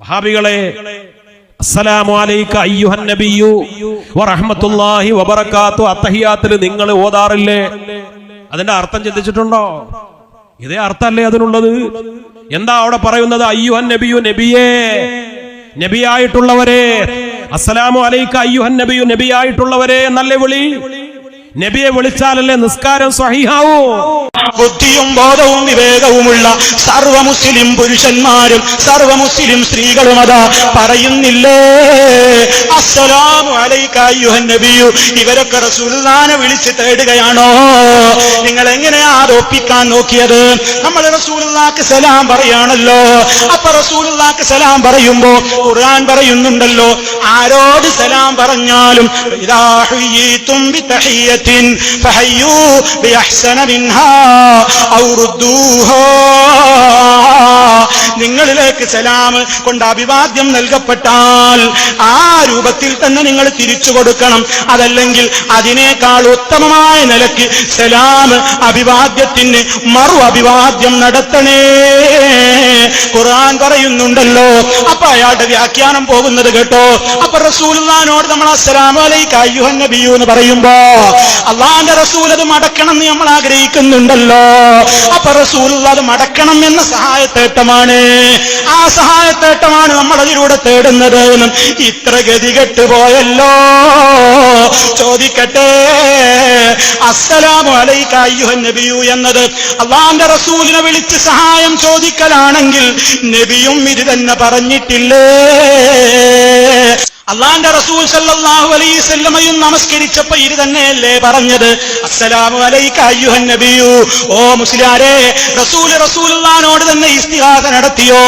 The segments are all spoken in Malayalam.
വഹാബികളെ അസ്സലാമു അലൈക നിങ്ങൾ ഓതാറില്ലേ? അതിന്റെ അർത്ഥം ചിന്തിച്ചിട്ടുണ്ടോ? ഇതേ അർത്ഥമല്ലേ അതിനുള്ളത്? എന്താ അവിടെ പറയുന്നത്? അയ്യുഹൻ നബിയു നബിയേ നബിയായിട്ടുള്ളവരെ അസ്സലാമു അലൈക അയ്യുഹൻ നബിയു നബിയായിട്ടുള്ളവരെ എന്നല്ലേ വിളി? നബിയെ വിളിച്ചാലല്ലേ നിസ്കാരം സ്വഹീഹാവൂ ബുദ്ധിയും ബോധവും വിവേകവുമുള്ള സർവ മുസ്ലിം പുരുഷന്മാരും സർവ മുസ്ലിം സ്ത്രീകളും അതാ പറയുന്നില്ലേ? അസ്സലാമു ഇവരൊക്കെ റസൂൽദാനെ വിളിച്ച് തേടുകയാണോ? നിങ്ങൾ എങ്ങനെയാ ഒപ്പിക്കാൻ നോക്കിയത്? നമ്മൾ റസൂൽക്ക് സലാം പറയാണല്ലോ അപ്പൊ റസൂൽക്ക് സലാം പറയുമ്പോ ഖുർആൻ പറയുന്നുണ്ടല്ലോ. ആരോട് സലാം പറഞ്ഞാലും ഇദാ ഹുയ്യീതും ബിതഹിയ്യത്തിൻ ഫഹയ്യൂ ബിഅഹ്സന മിൻഹാ. നിങ്ങളിലേക്ക് സലാം കൊണ്ട് അഭിവാദ്യം നൽകപ്പെട്ടാൽ ആ രൂപത്തിൽ തന്നെ നിങ്ങൾ തിരിച്ചു കൊടുക്കണം. അതല്ലെങ്കിൽ അതിനേക്കാൾ ഉത്തമമായ നിലയ്ക്ക് സലാം അഭിവാദ്യത്തിന് മറു അഭിവാദ്യം നടത്തണേ. ഖുർആൻ പറയുന്നുണ്ടല്ലോ. അപ്പൊ അയാളുടെ വ്യാഖ്യാനം പോകുന്നത് കേട്ടോ. അപ്പൊ റസൂലിനോട് നമ്മൾ അസ്സലാമു അലൈക അയ്യുഹൻ നബിയു എന്ന് പറയുമ്പോ അള്ളാന്റെ റസൂൽ അത് മടക്കണം എന്ന് നമ്മൾ ആഗ്രഹിക്കുന്നുണ്ടല്ലോ. അപ്പൊ റസൂൽ അത് മടക്കണം എന്ന സഹായത്തേട്ടമാണ്. ആ സഹായത്തേട്ടമാണ് നമ്മൾ അതിലൂടെ തേടുന്നത്. ഇത്ര ഗതികെട്ട് പോയല്ലോ. ചോദിക്കട്ടെ. അസ്സലാമു അലൈക നബിയു എന്നത് അള്ളാന്റെ റസൂലിനെ വിളിച്ച് സഹായം ചോദിക്കലാണെങ്കിൽ നബിയും ഇത് തന്നെ പറഞ്ഞിട്ടില്ലേ? അള്ളാന്റെ റസൂൽ സല്ലാഹു അലൈഹി വസല്ലമയും നമസ്കരിച്ചപ്പോ ഇത് തന്നെയല്ലേ പറഞ്ഞത്? അസ്സലാമു അലൈക അയ്യുഹൻ നബിയു. ഓ മുസ്ലിയാരെ റസൂൽ റസൂലുള്ളാനോട് തന്നെ ഇസ്തിഹാസ നടത്തിയോ?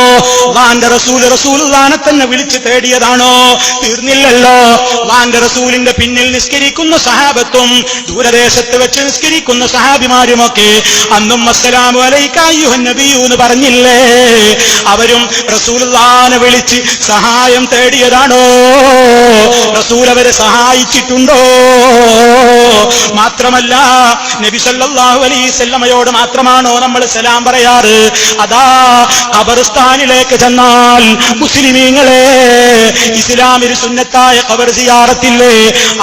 അള്ളാന്റെ റസൂൽ റസൂലുള്ളാനെ തന്നെ വിളിച്ചു തേടിയതാണോ? തീർന്നില്ലല്ലോ. അള്ളാന്റെ റസൂലിന്റെ പിന്നിൽ നിസ്കരിക്കുന്ന സഹാബത്തും ദൂരദേശത്ത് വെച്ച് നിസ്കരിക്കുന്ന സഹാബിമാരുമൊക്കെ അന്നും അസ്സലാമു അലൈക അയ്യുഹൻ നബിയു എന്ന് പറഞ്ഞില്ലേ? അവരും റസൂലുള്ളാനെ വിളിച്ച് സഹായം തേടിയതാണോ? റസൂൽ അവരെ സഹായിച്ചിട്ടുണ്ടോ? മാത്രമല്ല നബിസല്ലാഹു വസല്ലമയോട് മാത്രമാണോ നമ്മൾ സലാം പറയാറ്? അതാ ഖബർസ്ഥാനിലേക്ക് ചെന്നാൽ മുസ്ലിമീങ്ങളെ ഇസ്ലാമിൽ സുന്നത്തായ ഖബർ സിയാറത്തില്ലേ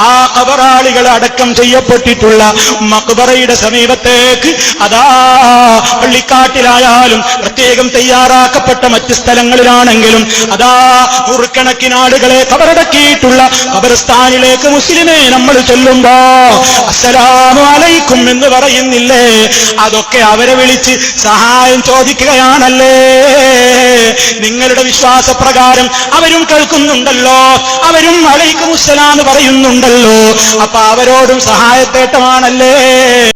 ആ ഖബറാളികൾ അടക്കം ചെയ്യപ്പെട്ടിട്ടുള്ള മക്ബറയുടെ സമീപത്തേക്ക് അതാ പള്ളിക്കാട്ടിലായാലും പ്രത്യേകം തയ്യാറാക്കപ്പെട്ട മറ്റ് സ്ഥലങ്ങളിലാണെങ്കിലും അതാ നൂറുകണക്കിന് ആളുകളെ കബറടക്കിയിട്ടുള്ള ഖബർസ്ഥാനിലേക്ക് മുസ്ലിമെ നമ്മൾ ചെല്ലുമ്പോ അസ്സലാമു അലൈക്കും എന്ന് പറയുന്നില്ലേ? അതൊക്കെ അവരെ വിളിച്ച് സഹായം ചോദിക്കുകയാണല്ലേ? നിങ്ങളുടെ വിശ്വാസപ്രകാരം അവരും കേൾക്കുന്നുണ്ടല്ലോ. അവരും അലൈക്കും അസ്സലാം പറയുന്നുണ്ടല്ലോ. അപ്പൊ അവരോടും സഹായത്തേട്ടമാണല്ലേ?